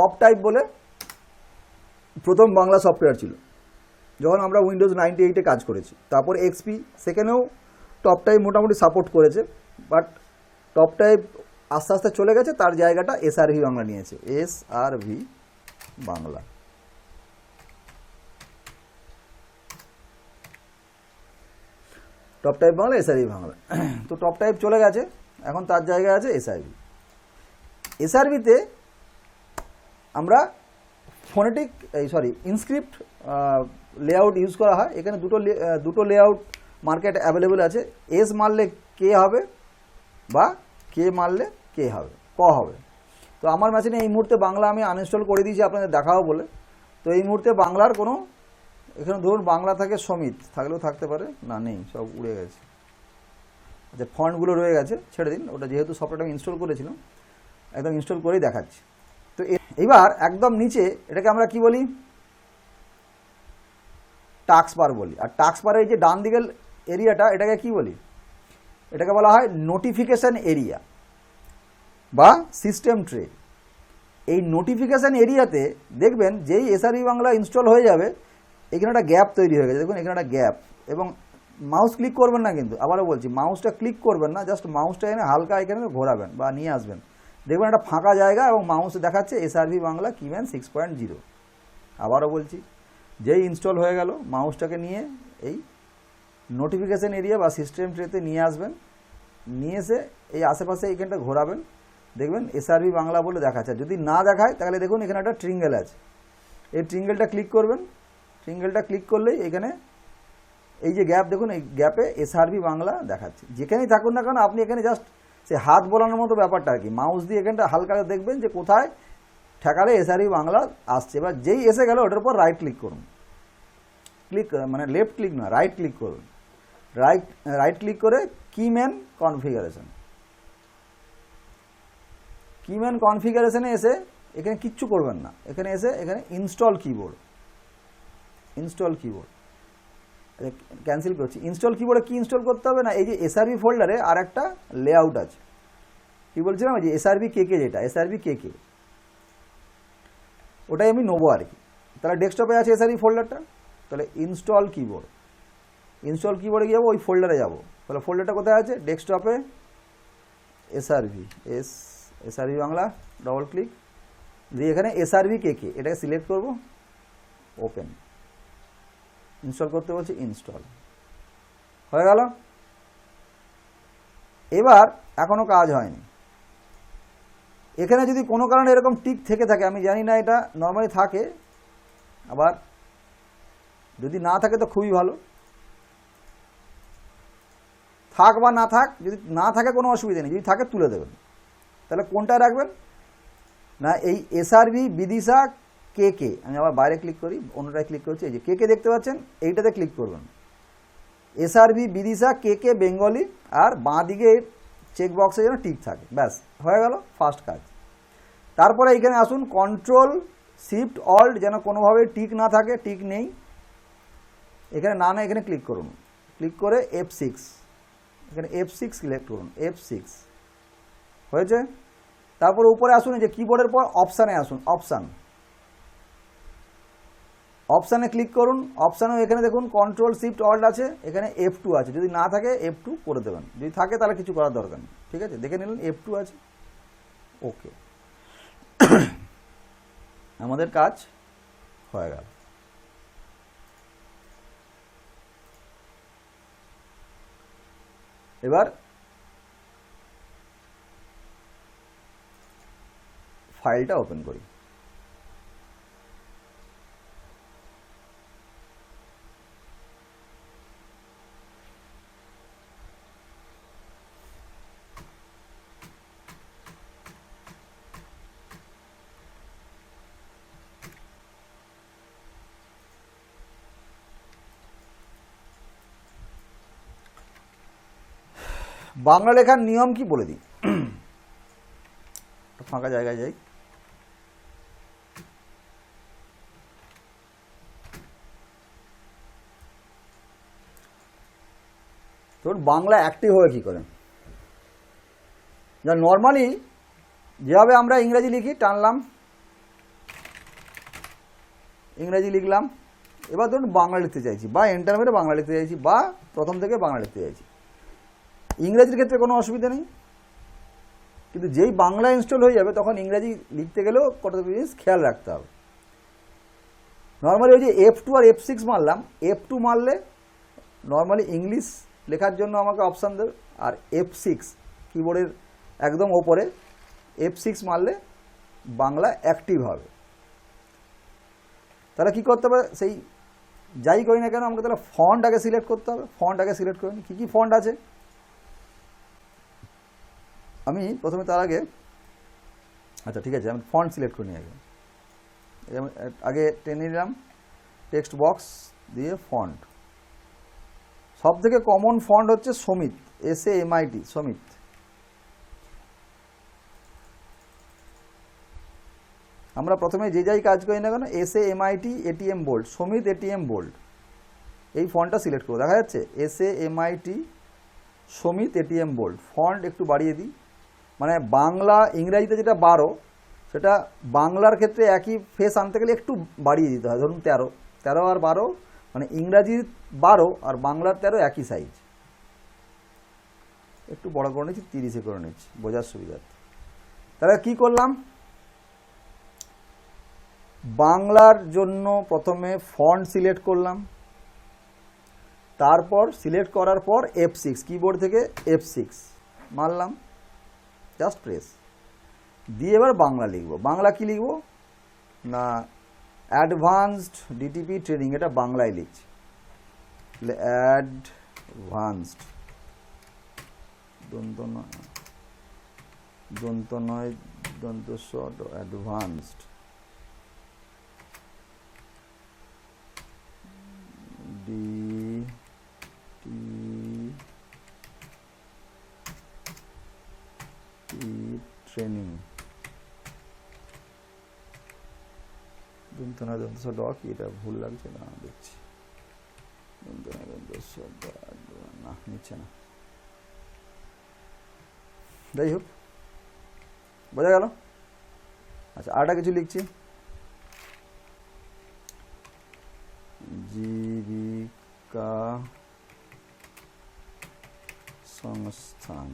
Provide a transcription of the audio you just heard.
Top type বলে প্রথম Bangla software ছিল। যখন আমরা উইন্ডোজ নাইনটি এইটে কাজ করেছি। তারপর এক্সপি সেখানেও টপ টাইপ মোটামুটি সাপোর্ট করেছে। বাট টপ টাইপ আস্তে আস্তে চলে গেছে, তার জায়গাটা এসআরভি বাংলা নিয়েছে। S R V Bangla. Top type Bangla SRV Bangla. তো টপ টাইপ চলে গেছে, এখন তার জায়গায় আছে এসআরভি এসআরভিতে আমরা ফোনেটিক এই সরি ইনস্ক্রিপ্ট লেআউট ইউজ করা হয়। এখানে দুটো দুটো লেআউট মার্কেট অ্যাভেলেবল আছে। এস মারলে কে হবে বা কে মারলে কে হবে, ক হবে। তো আমার মেশিনে এই মুহূর্তে বাংলা আমি আনইনস্টল করে দিয়েছি, আপনাদের দেখাও বলে। তো এই মুহূর্তে বাংলার কোনো, এখানে ধরুন বাংলা থাকে সমিত, থাকলেও থাকতে পারে। না, নেই, সব উড়ে গেছে। আচ্ছা ফন্টগুলো রয়ে গেছে, ছেড়ে দিন। ওটা যেহেতু সফটওয়্যারটা আমি ইনস্টল করেছিলাম, একদম ইনস্টল করেই দেখাচ্ছি। এবার একদম নিচে এটাকে আমরা কি বলি? টাক্স বার বলি। আর টাক্স বারের যে ডান দিকের এরিয়াটা, এটাকে কি বলি? এটাকে বলা হয় নোটিফিকেশান এরিয়া বা সিস্টেম ট্রে এই নোটিফিকেশান এরিয়াতে দেখবেন যেই এসআরবি বাংলা ইনস্টল হয়ে যাবে, এখানে একটা গ্যাপ তৈরি হয়ে গেছে। দেখুন, এখানে একটা গ্যাপ এবং মাউস ক্লিক করবেন না কিন্তু, আবারও বলছি মাউসটা ক্লিক করবেন না জাস্ট মাউসটা এনে হালকা এখানে ঘোরাবেন বা নিয়ে আসবেন। দেখবেন একটা ফাঁকা জায়গা এবং মাউস দেখাচ্ছে SRB Bangla Keyman six point zero আবারও বলছি, যেই ইনস্টল হয়ে গেল মাউসটাকে নিয়ে এই নোটিফিকেশান এরিয়া বা সিস্টেম ট্রেতে নিয়ে আসবেন, নিয়ে এসে এই আশেপাশে এইখানটা ঘোরাবেন, দেখবেন এসআরবি বাংলা বলে দেখাচ্ছে। যদি না দেখায়, তাহলে দেখুন এখানে একটা ট্রিঙ্গেল আছে। এই ট্রিঙ্গেলটা ক্লিক করবেন ট্রিঙ্গেলটা ক্লিক করলেই এখানে এই যে গ্যাপ দেখুন এই গ্যাপে এসআরবি বাংলা দেখাচ্ছে। যেখানেই থাকুন না কেন, আপনি এখানে জাস্ট সে হাত বলানোর মতো ব্যাপারটা আর কি। মাউস দিয়ে এখানটা হালকা দেখবেন যে কোথায় ঠেকালে এসআরবি বাংলা আসছে। এবার যেই এসে গেল, ওটার উপর রাইট ক্লিক করুন। ক্লিক মানে লেফট ক্লিক নয় রাইট ক্লিক করুন। রাইট রাইট ক্লিক করে কিম্যান কনফিগারেশন কিম্যান কনফিগারেশনে এসে এখানে কিচ্ছু করবেন না। এখানে এসে এখানে install keyboard install keyboard cancel করছি। ইনস্টল কিবোর্ডে কি ইনস্টল করতে হবে না? এই যে এসআরবি ফোল্ডারে আর একটা লেআউট আছে। কি বলছিলাম? যে এসআরবি কে কে যেটা এসআরবি কে কে ওটাই আমি নেব আর কি। তাহলে ডেস্কটপে আছে এসআরবি ফোল্ডারটা তাহলে ইনস্টল কিবোর্ড ইনস্টল কিবোর্ডে গিয়ে যাব ওই ফোল্ডারে যাব। তাহলে ফোল্ডারটা কোথায় আছে? ডেস্কটপে SRV S SRV Bangla double click দিয়ে এখানে এসআরভি কে কে এটাকে সিলেক্ট করব। ওপেন ইনস্টল করতে বলছি, ইনস্টল। হয়ে গেল। এবার এখনও কাজ হয়নি। এখানে যদি কোনো কারণে এরকম টিক থেকে থাকে, আমি জানি না এটা নর্মালি থাকে, আবার যদি না থাকে তো খুবই ভালো। থাক বা না থাক, যদি না থাকে কোনো অসুবিধা নেই, যদি থাকে তুলে দেবেন। তাহলে কোনটা রাখবেন? না, এই এসআরভি বিদিশা কে কে? আমি আবার বাইরে ক্লিক করি, অন্যটায় ক্লিক করছি, এই যে কে কে দেখতে পাচ্ছেন? এইটাতে ক্লিক করবেন S R V Bidisha, K K, Bengali, আর বাঁ দিকে চেক বক্সে যেন টিক থাকে। ব্যাস, হয়ে গেল ফার্স্ট কাজ। তারপরে এইখানে আসুন কন্ট্রোল শিফট অল্ট যেন কোনোভাবে টিক না থাকে টিক নেই। এখানে না না এখানে ক্লিক করুন। ক্লিক করে এফ সিক্স এখানে এফ সিক্স সিলেক্ট করুন এফ সিক্স হয়েছে? তারপরে উপরে আসুন যে কিবোর্ডের পর অপশানে আসুন অপশান অপশানে ক্লিক করুন অপশানেও এখানে দেখুন কন্ট্রোল শিফট অল্ট আছে, এখানে এফ টু আছে। যদি না থাকে এফ টু করে দেবেন। যদি থাকে তাহলে কিছু করার দরকার নেই। ঠিক আছে? দেখে নিলেন এফ টু আছে। ওকে আমাদের কাজ হয়ে গেল। এবার ফাইলটা ওপেন করি। বাংলা লেখার নিয়ম কি বলে দিই? ফাঁকা জায়গায় যাই। তোর বাংলা অ্যাক্টিভ হবে কী করে? যা নর্মালি যেভাবে আমরা ইংরেজি লিখি, টানলাম। ইংরেজি লিখলাম। এবার ধরুন বাংলা লিখতে চাইছি, বা এন্টার বাংলা লিখতে চাইছি, বা প্রথম থেকে বাংলা লিখতে চাইছি। ইংরেজির ক্ষেত্রে কোনো অসুবিধা নেই। কিন্তু যেই বাংলা ইনস্টল হয়ে যাবে, তখন ইংরাজি লিখতে গেলেও কত জিনিস খেয়াল রাখতে হবে। নর্মালি ওই যে এফ টু আর এফ সিক্স মারলাম এফ টু মারলে নর্মালি ইংলিশ লেখার জন্য আমাকে অপশান দেবে, আর এফ সিক্স কিবোর্ডের একদম ওপরে এফ সিক্স মারলে বাংলা অ্যাক্টিভ হবে। তাহলে কী করতে হবে? সেই যাই করি না কেন, আমাকে তাহলে ফন্ট আগে সিলেক্ট করতে হবে। ফন্ট আগে সিলেক্ট করে কী কী ফন্ট আছে? আমি প্রথমে তার আগে আচ্ছা ঠিক আছে, আমি ফন্ট সিলেক্ট করে নিই আগে। আগে টেনে নিলাম টেক্সট বক্স দিয়ে ফন্ট সব থেকে কমন ফন্ট হচ্ছে Samit S A MIT Samit আমরা প্রথমে যে যাই কাজ করি না কেন S A MIT ATM bold Samit ATM bold এই ফন্টটা সিলেক্ট করব। দেখা যাচ্ছে S A MIT Samit ATM bold font একটু বাড়িয়ে দিই। মানে বাংলা ইংরাজিতে যেটা বারো, সেটা বাংলার ক্ষেত্রে একই ফেস আনতে গেলে একটু বাড়িয়ে দিতে হয়। ধরুন তেরো তেরো আর বারো মানে ইংরাজির বারো আর বাংলার তেরো একই সাইজ একটু বড় করে নিচ্ছি, তিরিশে করে নিচ্ছি, বোঝার সুবিধার্থে। তাহলে কি করলাম? বাংলার জন্য প্রথমে ফন্ট সিলেক্ট করলাম। তারপর সিলেক্ট করার পর এফ সিক্স কিবোর্ড থেকে এফ সিক্স মারলাম। জাস্ট প্রেস দিয়ে এবার বাংলা লিখব। বাংলা কি লিখব? না অ্যাডভান্সড ডিটিপি ট্রেনিং এটা বাংলায় লিখছি। অ্যাডভান্সড দন্ত নয়। দন্ত নয়, দন্ত শট অ্যাডভান্সড ডি টি ট্রেনিং দন্তনা দন্ত ডক এটা ভুল লাগছে না, দেখছি। দন্তনা দন্ত না, নিচ্ছে না। যাই হোক, বোঝা গেল? আচ্ছা আরটা কিছু লিখছি। জীবিকা সংস্থান।